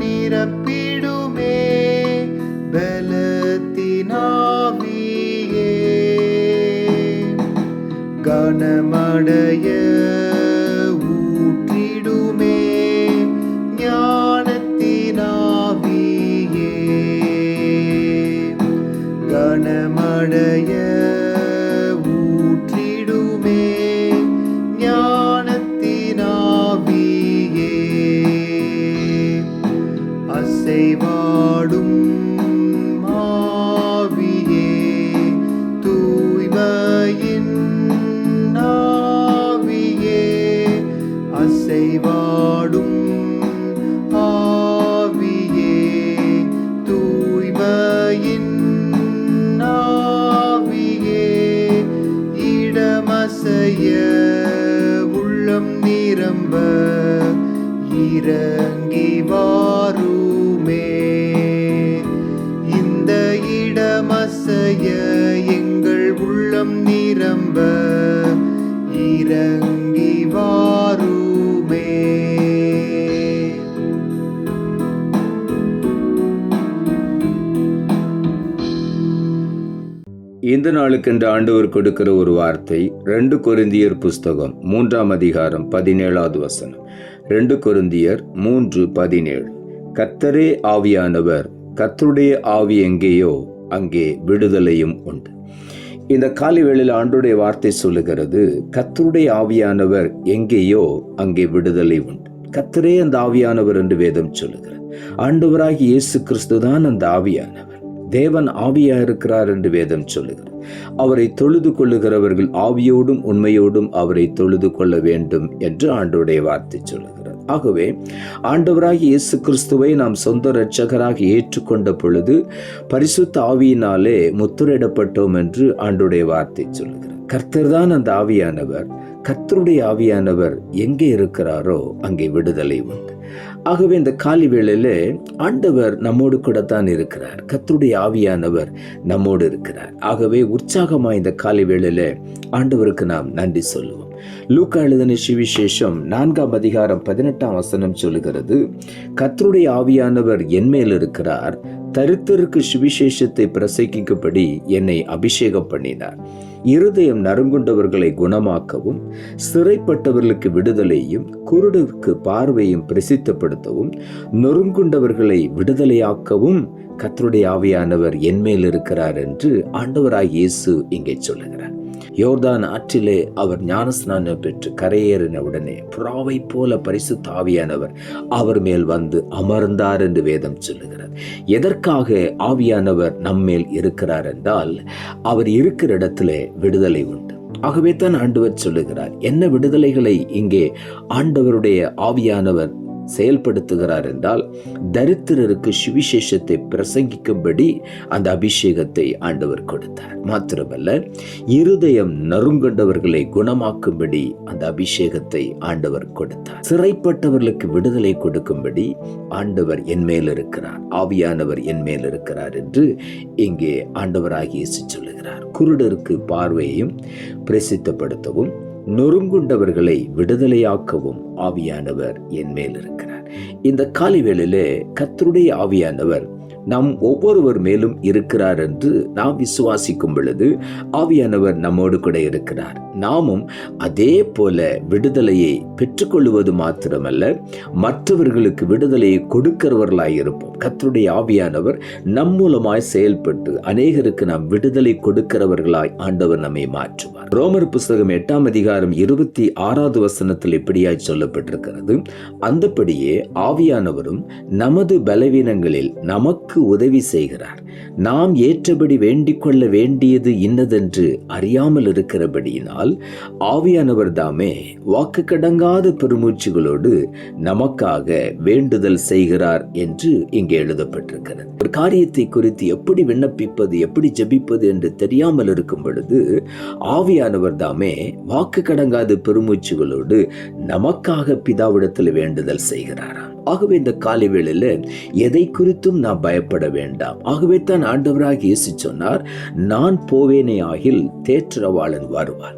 நிரப்பிடுமே பலத்தினாவியே கனமடைய அசைவாடும் ஆவியே தூய்மையின் ஆவியே இடமசைய உள்ளம் நிரம்ப இறங்கி வாருமே. இந்த இடமசைய எங்கள் உள்ளம் நிரம்ப இறங்கி வாரும் இந்த நாளுக்கென்று ஆண்டவர் கொடுக்கிற ஒரு வார்த்தை ரெண்டு கொருந்தியர் புஸ்தகம் மூன்றாம் அதிகாரம் பதினேழாவது வசனம். ரெண்டு கொருந்தியர் மூன்று பதினேழு. கத்தரே ஆவியானவர் கத்தருடைய ஆவி எங்கேயோ அங்கே விடுதலையும் உண்டு. இந்த காலை வேளையில் ஆண்டுடைய வார்த்தை சொல்லுகிறது கத்தருடைய ஆவியானவர் எங்கேயோ அங்கே விடுதலை உண்டு. கத்தரே அந்த ஆவியானவர் என்று வேதம் சொல்லுகிறது. ஆண்டவராகி இயேசு கிறிஸ்து தான் அந்த ஆவியானவர். தேவன் ஆவியா இருக்கிறார் என்று வேதம் சொல்லுகிறது. அவரை தொழுது கொள்ளுகிறவர்கள் ஆவியோடும் உண்மையோடும் அவரை தொழுது கொள்ள வேண்டும் என்று ஆண்டவருடைய வார்த்தை சொல்லுகிறது. ஆகவே ஆண்டவராகி இயேசு கிறிஸ்துவை நாம் சொந்த இரட்சகராக ஏற்றுக்கொண்ட பொழுது பரிசுத்த ஆவியினாலே முத்திரையிடப்பட்டோம் என்று ஆண்டுடைய வார்த்தை சொல்லுகிறது. கர்த்தர் தான் அந்த ஆவியானவர். கர்த்தருடைய ஆவியானவர் எங்கே இருக்கிறாரோ அங்கே விடுதலை உண்டு. ஆகவே இந்த காலி வேளையில ஆண்டவர் நம்மோடு கூட தான் இருக்கிறார். கர்த்தருடைய ஆவியானவர் நம்மோடு இருக்கிறார். ஆகவே உற்சாகமாய் இந்த காலி வேளையில ஆண்டவருக்கு நாம் நன்றி சொல்லுவோம். லூக்கா எழுதின சுவிசேஷம் நான்காம் அதிகாரம் பதினெட்டாம் வசனம் சொல்லுகிறது கத்தருடைய ஆவியானவர் என்மேல் இருக்கிறார். தரித்திற்கு சுவிசேஷத்தை பிரசங்கிக்கும்படி என்னை அபிஷேகம் பண்ணினார். இருதயம் நறுங்குண்டவர்களை குணமாக்கவும் சிறைப்பட்டவர்களுக்கு விடுதலையும் குருடருக்கு பார்வையும் பிரசித்தப்படுத்தவும் நொறுங்குண்டவர்களை விடுதலையாக்கவும் கத்தருடைய ஆவியானவர் என்மேல் இருக்கிறார் என்று ஆண்டவராக இயேசு இங்கே சொல்லுகிறார். யோர்தான் ஆற்றிலே அவர் ஞானஸ்நானம் பெற்று கரையேறின உடனே புறாவை போல பரிசு தாவியானவர் அவர் மேல் வந்து அமர்ந்தார் என்று வேதம் சொல்லுகிறார் எதற்காக ஆவியானவர் நம்மேல் இருக்கிறார் என்றால் அவர் இருக்கிற இடத்துல விடுதலை உண்டு. ஆகவே தான் ஆண்டவர் சொல்லுகிறார் என்ன விடுதலைகளை இங்கே ஆண்டவருடைய ஆவியானவர் செயல்படுத்துகிறார் என்றால் தரித்திரருக்கு சுவிசேஷத்தை பிரசங்கிக்கும்படி அந்த அபிஷேகத்தை ஆண்டவர் கொடுத்தார். மாத்திரமல்ல இருதயம் நறுங்கொண்டவர்களை குணமாக்கும்படி அந்த அபிஷேகத்தை ஆண்டவர் கொடுத்தார். சிறைப்பட்டவர்களுக்கு விடுதலை கொடுக்கும்படி ஆண்டவர் என் மேல் இருக்கிறார். ஆவியானவர் என் மேல் இருக்கிறார் என்று இங்கே ஆண்டவராகி சொல்லுகிறார். குருடருக்கு பார்வையையும் பிரசித்தப்படுத்தவும் நொறுங்குண்டவர்களை விடுதலையாக்கவும் ஆவியானவர் என் மேல் இருக்கிறார். இந்த காலை வேளையிலே கத்தருடைய ஆவியானவர் நம் ஒவ்வொருவர் மேலும் இருக்கிறார் என்று நாம் விசுவாசிக்கும் பொழுது ஆவியானவர் நம்மோடு கூட இருக்கிறார். நாமும் அதே போல விடுதலையை பெற்றுக்கொள்வது மாத்திரமல்ல மற்றவர்களுக்கு விடுதலையை கொடுக்கிறவர்களாய் இருப்போம். கத்தருடைய ஆவியானவர் நம் மூலமாய் செயல்பட்டு அநேகருக்கு நாம் விடுதலை கொடுக்கிறவர்களாய் ஆண்டவர் நம்மை மாற்றுவார். ரோமர் புஸ்தகம் எட்டாம் அதிகாரம் இருபத்தி ஆறாவது வசனத்தில் இப்படியாய் சொல்லப்பட்டிருக்கிறது. அந்தபடியே ஆவியானவரும் நமது பலவீனங்களில் நமக்கு உதவி செய்கிறார். நாம் ஏற்றபடி வேண்டிக் கொள்ள வேண்டியது இன்னதென்று அறியாமல் இருக்கிறபடியினால் ஏனென்றால் ஆவியானவர் தாமே வாக்கு கடங்காத பெருமூச்சுகளோடு நமக்காக வேண்டுதல் செய்கிறார் என்று இங்கே எழுதப்பட்டிருக்கிறது. ஒரு காரியத்தை குறித்து எப்படி விண்ணப்பிப்பது எப்படி ஜபிப்பது என்று தெரியாமல் இருக்கும் பொழுது ஆவியானவர் தாமே வாக்கு கடங்காத பெருமூச்சுகளோடு நமக்காக பிதாவிடத்தில் வேண்டுதல் செய்கிறாராம். ஆகவே இந்த காலை வேளையில் எதை குறித்தும் நான் பயப்பட வேண்டாம். ஆகவே தான் ஆண்டவராக இயேசு சொன்னார் நான் போவேனே ஆகில் தேற்றவாளன் வருவார்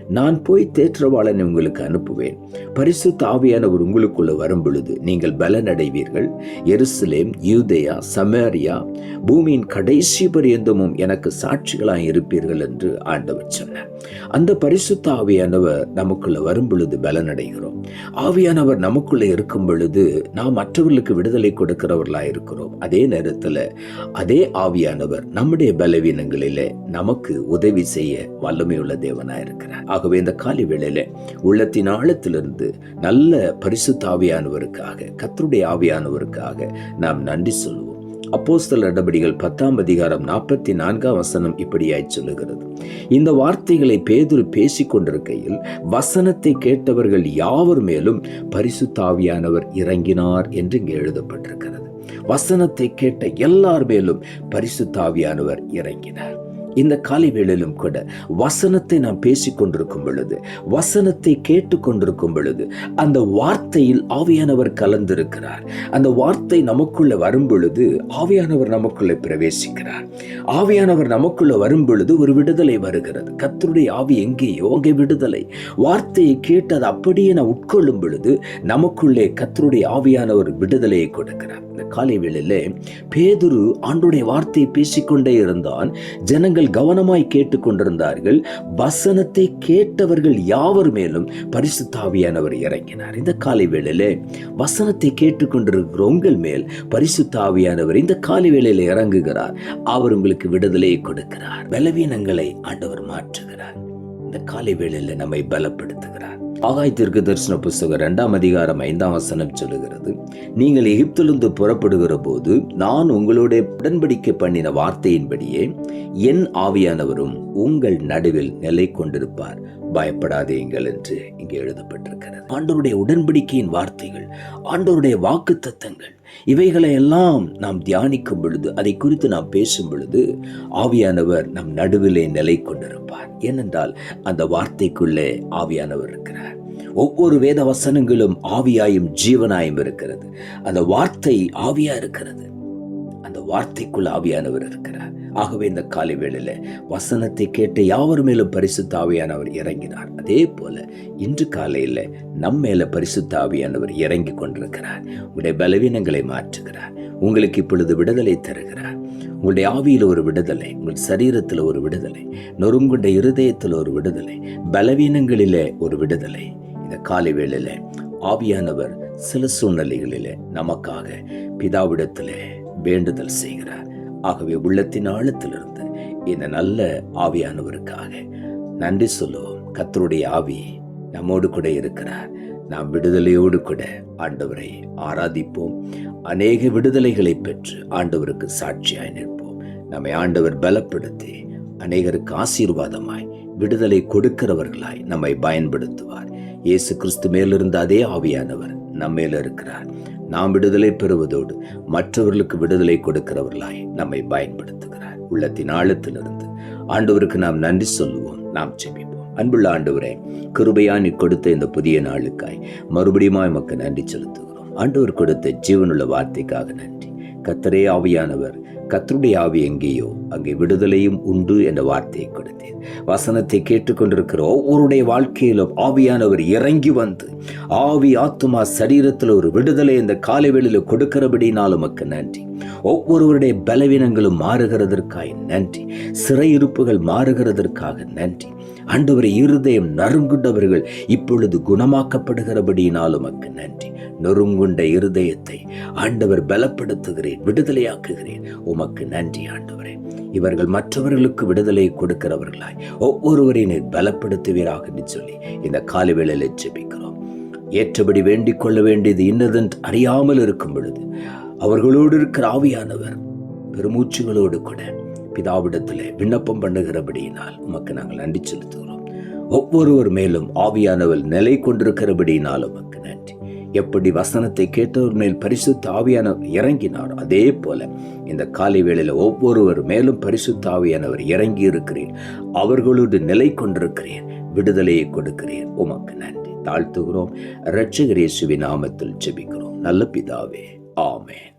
நான் போய் தேற்றவாளனை உங்களுக்கு அனுப்புவேன். பரிசுத்த ஆவியானவர் உங்களுக்குள்ள வரும் பொழுது நீங்கள் பலனடைவீர்கள். எருசலேம் யூதயா சமேரியா பூமியின் கடைசி பரியந்தமும் எனக்கு சாட்சிகளாக இருப்பீர்கள் என்று ஆண்டவர் சொன்னார். அந்த பரிசுத்த ஆவியானவர் நமக்குள்ள வரும் பொழுது பலனடைகிறோம். ஆவியானவர் நமக்குள்ள இருக்கும் பொழுது நாம் மற்றவர்களுக்கு விடுதலை கொடுக்கிறவர்களாக இருக்கிறோம். அதே நேரத்தில் அதே ஆவியானவர் நம்முடைய பலவீனங்களிலே நமக்கு உதவி செய்ய வல்லமையுள்ள தேவனாக இருக்கிறார். ஆகவே இந்த காலை வேளையில உள்ளத்தின் ஆழத்திலிருந்து நல்ல பரிசுத்த ஆவியானவருக்காக கத்தருடைய ஆவியானவருக்காக நாம் நன்றி சொல்லுவோம். அப்போஸ்தல நடபடிகள் பத்தாம் அதிகாரம் நாற்பத்தி நான்காம் வசனம் இப்படியாய் சொல்லுகிறது. இந்த வார்த்தைகளை பேதுரு பேசிக் கொண்டிருக்கையில் வசனத்தை கேட்டவர்கள் யாவர் மேலும் பரிசுத்தாவியானவர் இறங்கினார் என்று இங்கே எழுதப்பட்டிருக்கிறது. வசனத்தை கேட்ட எல்லார் மேலும் பரிசுத்தாவியானவர் இறங்கினார். இந்த காலை வேளையிலும் கூட வசனத்தை நாம் பேசிக் கொண்டிருக்கும் பொழுது வசனத்தை கேட்டுக்கொண்டிருக்கும் பொழுது அந்த வார்த்தையில் ஆவியானவர் கலந்திருக்கிறார். அந்த வார்த்தை நமக்குள்ள வரும் பொழுது ஆவியானவர் நமக்குள்ள பிரவேசிக்கிறார். ஆவியானவர் நமக்குள்ள வரும் பொழுது ஒரு விடுதலை வருகிறது. கத்தருடைய ஆவி எங்கேயோ அங்கே விடுதலை. வார்த்தையை கேட்டு அதை அப்படியே நான் உட்கொள்ளும் பொழுது நமக்குள்ளே கத்தருடைய ஆவியானவர் விடுதலையை கொடுக்கிறார். இந்த காலை வேளையிலே பேதுரு ஆண்டுடைய வார்த்தையை பேசிக்கொண்டே இருந்தான். ஜனங்கள் கவனமாய் கேட்டுக்கொண்டிருந்தார்கள். வசனத்தை கேட்டவர்கள் யாவர் மேலும் பரிசுத்தாவியானவர் இறங்கினார். இந்த காலை வேளையிலே வசனத்தை கேட்டுக்கொண்டிருக்கிற உங்கள் மேல் பரிசுத்தாவியானவர் இந்த காலை வேளையில் இறங்குகிறார். அவர் உங்களுக்கு விடுதலையை கொடுக்கிறார். பலவீனங்களை ஆண்டவர் மாற்றுகிறார். இந்த காலை வேளையில நம்மை பலப்படுத்துகிறார். ஆகாயத்திற்கு தரிசன புஸ்தகம் இரண்டாம் அதிகாரம் ஐந்தாம் வசனம் சொல்லுகிறது நீங்கள் எகிப்திலிருந்து புறப்படுகிற போது நான் உங்களுடைய உடன்படிக்கை பண்ணின வார்த்தையின்படியே என் ஆவியானவரும் உங்கள் நடுவில் நிலை கொண்டிருப்பார். பயப்படாதீங்கள் என்று இங்கே எழுதப்பட்டிருக்கிறது. ஆண்டோருடைய உடன்படிக்கையின் வார்த்தைகள் ஆண்டவருடைய வாக்கு தத்தங்கள் இவைகளை எல்லாம் நாம் தியானிக்கும் பொழுது அதை குறித்து நாம் பேசும் பொழுது ஆவியானவர் நம் நடுவிலே நிலை கொண்டிருப்பார். ஏனென்றால் அந்த வார்த்தைக்குள்ளே ஆவியானவர் இருக்கிறார். ஒவ்வொரு வேத வசனங்களும் ஆவியாயும் ஜீவனாயும் இருக்கிறது. அந்த வார்த்தை ஆவியா இருக்கிறது. அந்த வார்த்தைக்குள் ஆவியானவர் இருக்கிறார். ஆகவே இந்த காலை வேளையில வசனத்தை கேட்டு யாவர் மேலும் பரிசுத்தாவியானவர் இறங்கினார். அதே போல இன்று காலையில் நம் மேல பரிசுத்தாவியானவர் இறங்கி கொண்டிருக்கிறார். உங்களுடைய பலவீனங்களை மாற்றுகிறார். உங்களுக்கு இப்பொழுது விடுதலை தருகிறார். உங்களுடைய ஆவியில் ஒரு விடுதலை உங்கள் சரீரத்தில் ஒரு விடுதலை நொறுங்குண்ட இருதயத்தில் ஒரு விடுதலை பலவீனங்களிலே ஒரு விடுதலை. இந்த காலை வேளையில ஆவியானவர் சில சூழ்நிலைகளிலே நமக்காக பிதாவிடத்திலே வேண்டுதல் செய்கிறார். ஆகவே உள்ளத்தின் ஆழத்திலிருந்து இந்த நல்ல ஆவியானவருக்காக நன்றி சொல்லுவோம். கத்தருடைய ஆவி நம்மோடு கூட இருக்கிறார். நாம் விடுதலையோடு கூட ஆண்டவரை ஆராதிப்போம். அநேக விடுதலைகளை பெற்று ஆண்டவருக்கு சாட்சியாய் நிற்போம். நம்மை ஆண்டவர் பலப்படுத்தி அநேகருக்கு ஆசீர்வாதமாய் விடுதலை கொடுக்கிறவர்களாய் நம்மை பயன்படுத்துவார். இயேசு கிறிஸ்து மேலிருந்த அதே ஆவியானவர் நம்மேல இருக்கிறார். நாம் விடுதலை பெறுவதோடு மற்றவர்களுக்கு விடுதலை கொடுக்கிறவர்களாய் நம்மை பயன்படுத்துகிறார். உள்ளத்தின் ஆழத்திலிருந்து ஆண்டவருக்கு நாம் நன்றி சொல்லுவோம் நாம் ஜெபிப்போம். அன்புள்ள ஆண்டவரே கிருபையா நீ கொடுத்த இந்த புதிய நாளுக்காய் மறுபடியும் எமக்கு நன்றி செலுத்துகிறோம். ஆண்டவர் கொடுத்த ஜீவனுள்ள வார்த்தைக்காக நன்றி. கத்தரே ஆவியானவர் கத்தருடைய ஆவி எங்கேயோ அங்கே விடுதலையும் உண்டு என்ற வார்த்தையை கொடுத்தேன். வசனத்தை கேட்டுக்கொண்டிருக்கிற ஒவ்வொருடைய வாழ்க்கையிலும் ஆவியானவர் இறங்கி வந்து ஆவி ஆத்துமா சரீரத்தில் ஒரு விடுதலை இந்த காலை வெளியில் கொடுக்கிறபடினால் உமக்கு நன்றி. ஒவ்வொருவருடைய பலவீனங்களும் மாறுகிறதற்காக நன்றி. சிறையிருப்புகள் மாறுகிறதற்காக நன்றி. ஆண்டவரை இருதயம் நறுங்குண்டவர்கள் இப்பொழுது குணமாக்கப்படுகிறபடியினால் உமக்கு நன்றி. நொறுங்குண்ட இருதயத்தை ஆண்டவர் பலப்படுத்துகிறேன் விடுதலையாக்குகிறேன். உமக்கு நன்றி ஆண்டவரே. இவர்கள் மற்றவர்களுக்கு விடுதலை கொடுக்கிறவர்களாய். ஒவ்வொருவரையும் நீர் பலப்படுத்துவீராக என்று சொல்லி இந்த காலை வேளையில் ஜெபிக்கிறோம். ஏற்றபடி வேண்டிக் கொள்ள வேண்டியது இன்னதென்று அறியாமல் இருக்கும் பொழுது அவர்களோடு இருக்கிற ஆவியானவர் பெருமூச்சுகளோடு கூட பிதாவிடத்தில் விண்ணப்பம் பண்ணுகிறபடியினால் உமக்கு நாங்கள் நன்றி செலுத்துகிறோம். ஒவ்வொருவர் மேலும் ஆவியானவர் நிலை கொண்டிருக்கிறபடியினால் உமக்கு நன்றி. எப்படி வசனத்தை கேட்டவர் மேல் பரிசுத்த ஆவியானவர் இறங்கினார்? அதே போல இந்த காலை வேளையில் ஒவ்வொருவர் மேலும் பரிசுத்த ஆவியானவர் இறங்கி இருக்கிறீர். அவர்களோடு நிலை கொண்டிருக்கிறீர். விடுதலையை கொடுக்கிறீர். உமக்கு நன்றி. தாழ்த்துகிறோம். இரட்சகர் இயேசுவின் நாமத்தில் ஜெபிக்கிறோம். நல்ல பிதாவே. ஆமென்.